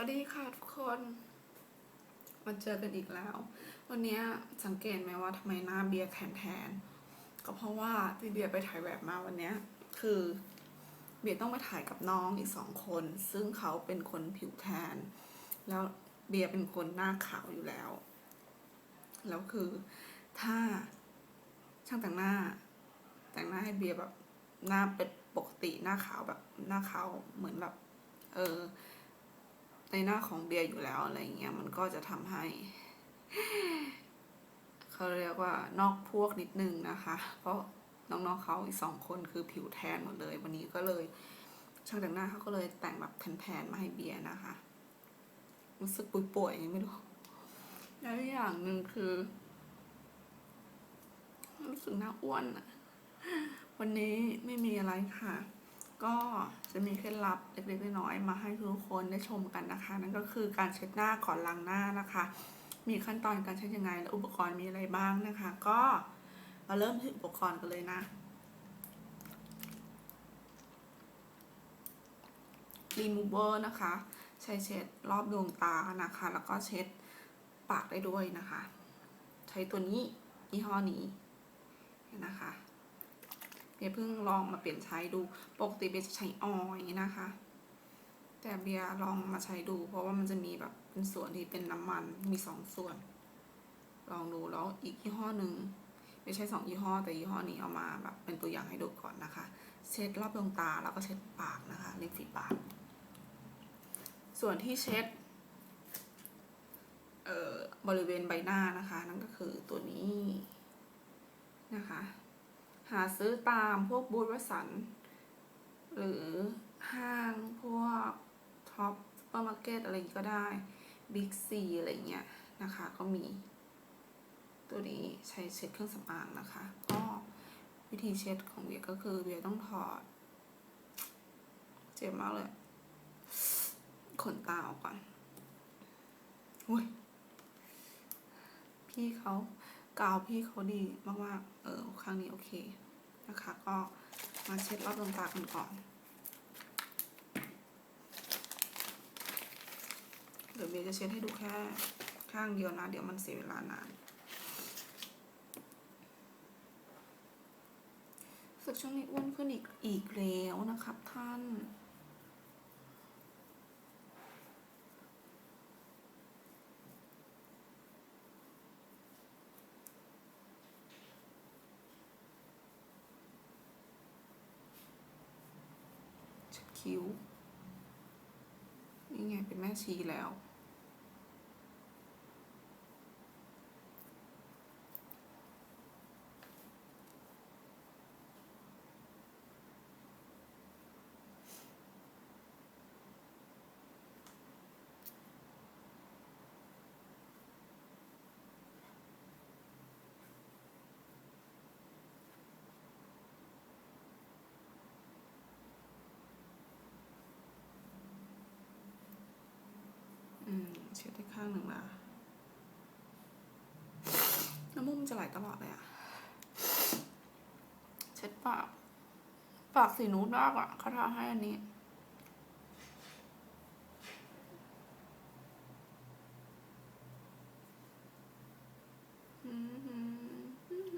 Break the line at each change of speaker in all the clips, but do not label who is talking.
วัสดีค่ะทุกคนมาเจอกันอีกแล้ว วันนี้สังเกตไหมว่าทำไมหน้าเบียร์แทนแทน ก็เพราะว่าที่เบียร์ไปถ่ายแบบมาวันนี้คือเบียร์ต้องไปถ่ายกับน้องอีกสองคน ซึ่งเขาเป็นคนผิวแทน แล้วเบียร์เป็นคนหน้าขาวอยู่แล้ว แล้วคือถ้าช่างแต่งหน้า แต่งหน้าให้เบียร์แบบหน้าเป็นปกติหน้าขาวแบบหน้าขาวเหมือนแบบ เออ ในหน้าของเบียร์อยู่แล้วอะไรเงี้ยมันก็จะทำให้เขาเรียกว่านอกพวกนิดนึงนะคะ เพราะน้องๆเขาอีกสองคนคือผิวแทนหมดเลย วันนี้ก็เลยช่างแต่งหน้าเขาก็เลยแต่งแบบแทนๆมาให้เบียร์นะคะรู้สึกป่วยๆอย่างไม่รู้แล้วอีกอย่างหนึ่งคือรู้สึกหน้าอ้วนอะวันนี้ไม่มีอะไรค่ะ ก็จะมีเคล็ดลับเล็กๆน้อยๆมาให้ทุกคนได้ชมกันนะคะ นั่นก็คือการเช็ดหน้าก่อนล้างหน้านะคะ มีขั้นตอนการใช้ยังไงและอุปกรณ์มีอะไรบ้างนะคะ ก็มาเริ่มที่อุปกรณ์กันเลยนะ remover นะคะ ใช้เช็ดรอบดวงตานะคะ แล้วก็เช็ดปากได้ด้วยนะคะ ใช้ตัวนี้ยี่ห้อนี้นะคะ เบียร์เพิ่งลองมาเปลี่ยนใช้ดู ปกติเบียร์จะใช้ออยนะคะ แต่เบียร์ลองมาใช้ดู เพราะว่ามันจะมีแบบเป็นส่วนที่เป็นน้ำมันมีสองส่วน ลองดูแล้วอีกยี่ห้อหนึ่งไม่ใช่สองยี่ห้อ แต่ยี่ห้อนี้เอามาแบบเป็นตัวอย่างให้ดูก่อนนะคะ เช็ดรอบดวงตาแล้วก็เช็ดปากนะคะริมฝีปาก ส่วนที่เช็ดเอ่อบริเวณใบหน้านะคะ นั่นก็คือตัวนี้นะคะ หาซื้อตามพวกบูธวสันหรือห้างพวกท็อปซูเปอร์มาร์เก็ตอะไรก็ได้บิ๊กซีอะไรเงี้ยนะคะก็มี ตัวนี้ใช้เช็ดเครื่องสำอางนะคะ ก็วิธีเช็ดของเบียร์ก็คือเบียร์ต้องถอด เจ็บมากเลย ขนตาออกก่อนอุ้ยพี่เขา กาวพี่เขาดีมากๆเออครั้งนี้โอเคนะคะ ก็มาเช็ดรอบดวงตากันก่อนเดี๋ยวเบย์จะเช็ดให้ดูแค่ข้างเดียวนะ เดี๋ยวมันเสียเวลานานสึกช่วงนี้อ้วนขึ้นอีกอีกแล้วนะครับท่าน คิ้ว นี่ไงเป็นแม่ชีแล้ว อืม เช็ดได้ข้างหนึ่งละน้ำมูกมันจะไหลตลอดเลยอะเช็ดปาก ปากสีนูดมากอะเขาทาให้อันนี้อืม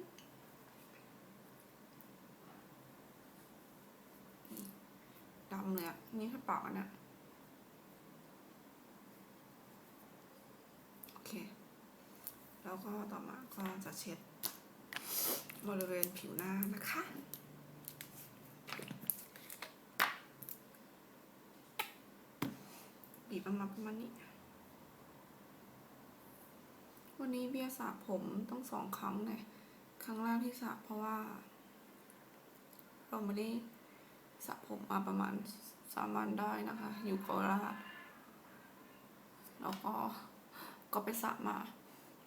ดำเลยอะนี่แค่ปากอันเนี้ย โอเค แล้วก็ต่อมาก็จะเช็ดบริเวณผิวหน้านะคะ บีบออกมาประมาณนี้ วันนี้เบียสระผมต้องสองครั้งเลย ครั้งแรกที่สระเพราะว่า เราไม่ได้สระผมมาประมาณสามวันได้นะคะ อยู่โคราชแล้วก็ก็ไปสระมา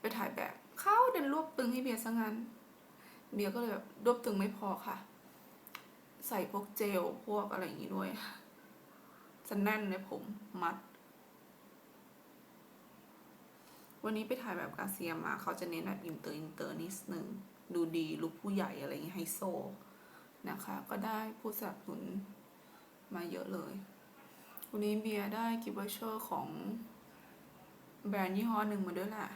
ไปถ่ายแบบเขาเดินรวบตึงให้เบียร์ซะงั้น เบียร์ก็เลยแบบรวบตึงไม่พอค่ะ ใส่พวกเจลพวกอะไรอย่างงี้ด้วยจะแน่นในผมมัด วันนี้ไปถ่ายแบบกาเซียมาเขาจะเน้นแบบอินเตอร์อินเตอร์นิดนึงดูดีลุคผู้ใหญ่อะไรอย่างเงี้ไฮโซนะคะ ก็ได้ผู้สนับสนุนมาเยอะเลย วันนี้เบียร์ได้กิฟต์วอเชอร์ของแบรนด์ยี่ห้อหนึ่งมาด้วยแหละ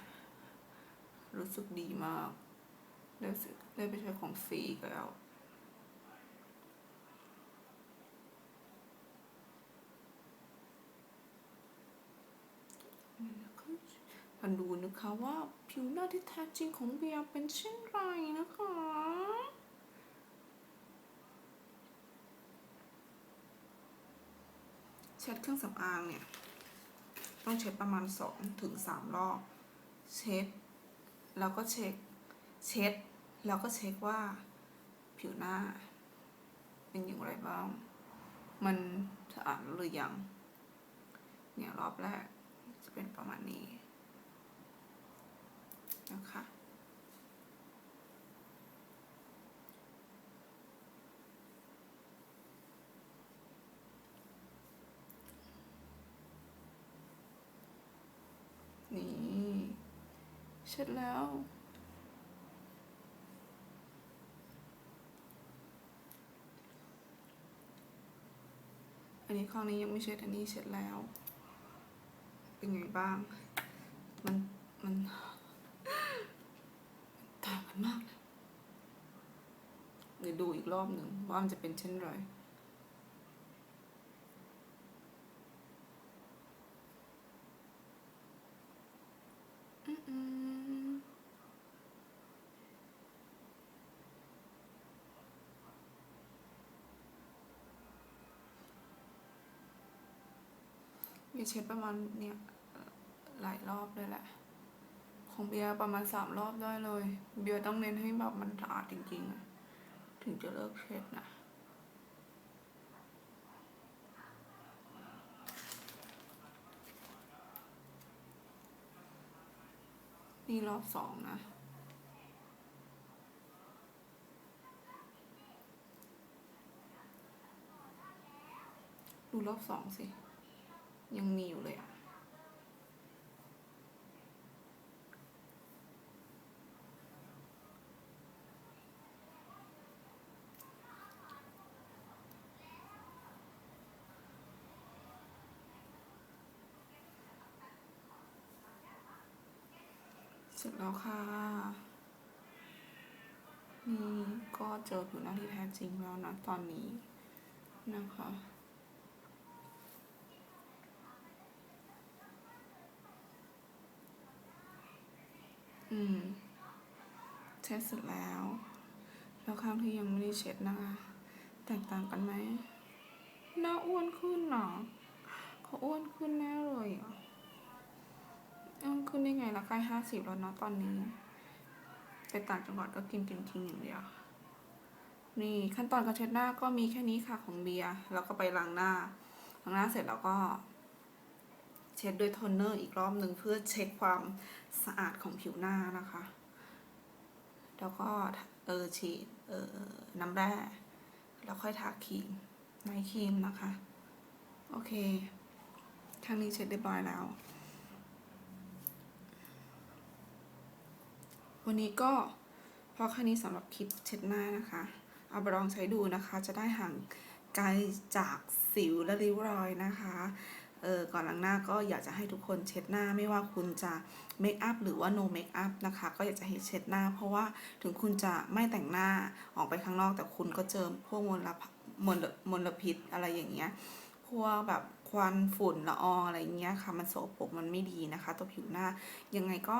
รู้สึกดีมาก ได้ได้ไปใช้ของฟรีแล้วมาดูนะคะว่าผิวหน้าที่แท้จริงของเบียร์เป็นเช่นไรนะคะเช็ดเครื่องสำอางเนี่ย ต้องเช็ดประมาณสองถึงสามรอบ เช็ด แล้วก็เช็คเช็ด แล้วก็เช็คว่าผิวหน้า เป็นอย่างไรบ้าง มันสะอาดหรือยัง เนี่ยรอบแรกจะเป็นประมาณนี้นะคะ นี่ เสร็จแล้ว อันนี้ข้างนี้ยังไม่เช็ดอันนี้เสร็จแล้ว เป็นไงบ้าง มัน มันต่างกันมากนะเดี๋ยวดูอีกรอบหนึ่งว่ามันจะเป็นเช่นไร บียร์เช็ดประมาณเนี่ยหลายรอบเลยแหละ ของเบียร์ประมาณสามรอบได้เลย เบียร์ต้องเน้นให้แบบมันสะอาดจริงๆ ถึงจะเลิกเช็ดนะนี่รอบสองนะ ดูรอบสองสิ ยังมีอยู่เลยอะเสร็จแล้วค่ะ นี่ก็เจอผิวหน้าที่แท้จริงแล้วนะตอนนี้นะคะ อืม เช็ดเสร็จแล้ว แล้วข้างที่ยังไม่ได้เช็ดนะคะ แตกต่างกันไหมหน้าอ้วนขึ้นเหรอเขาอ้วนขึ้นแน่เลยอะอ้วนขึ้นได้ไงละใกล้ห้าสิบแล้วเนาะตอนนี้ไปต่างจังหวัดก็กินกินทิ้งอย่างเดียว นี่ขั้นตอนการเช็ดหน้าก็มีแค่นี้ค่ะของเบียร์แล้วก็ไปล้างหน้าล้างหน้าเสร็จแล้วก็ เช็ดด้วยโทนเนอร์อีกรอบหนึ่งเพื่อเช็คความสะอาดของผิวหน้านะคะ แล้วก็เออฉีดเออน้ำแร่แล้วค่อยทาครีมไนท์ครีมนะคะ โอเคข้างนี้เช็ดเรียบร้อยแล้ว วันนี้ก็พอแค่นี้สำหรับคลิปเช็ดหน้านะคะ เอาไปลองใช้ดูนะคะ จะได้ห่างไกลจากสิวและริ้วรอยนะคะ เออก่อนล้างหน้าก็อยากจะให้ทุกคนเช็ดหน้าไม่ว่าคุณจะเมคอัพหรือว่า no เมคอัพนะคะ ก็อยากจะให้เช็ดหน้า เพราะว่าถึงคุณจะไม่แต่งหน้าออกไปข้างนอก แต่คุณก็เจอพวกมลพมลมลพิษอะไรอย่างเงี้ยพวกแบบควันฝุ่นละอองอะไรเงี้ยค่ะ มันโสโปรกมันไม่ดีนะคะตัวผิวหน้ายังไงก็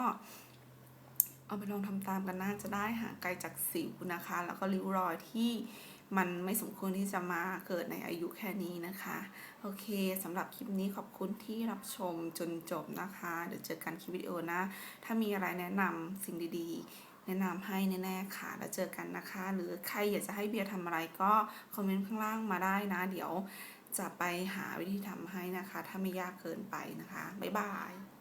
เอาไปลองทำตามกันน่าจะได้ห่างไกลจากสิวนะคะ แล้วก็ริ้วรอยที่ มันไม่สมควรที่จะมาเกิดในอายุแค่นี้นะคะ โอเคสำหรับคลิปนี้ขอบคุณที่รับชมจนจบนะคะ เดี๋ยวเจอกันคลิปวิดีโอหนะถ้ามีอะไรแนะนำสิ่งดีๆ แนะนำให้แน่ๆค่ะ แล้วเจอกันนะคะ หรือใครอยากจะให้เบียร์ทำอะไรก็คอมเมนต์ข้างล่างมาได้นะ เดี๋ยวจะไปหาวิธีทำให้นะคะ ถ้าไม่ยากเกินไปนะคะ บ๊ายบาย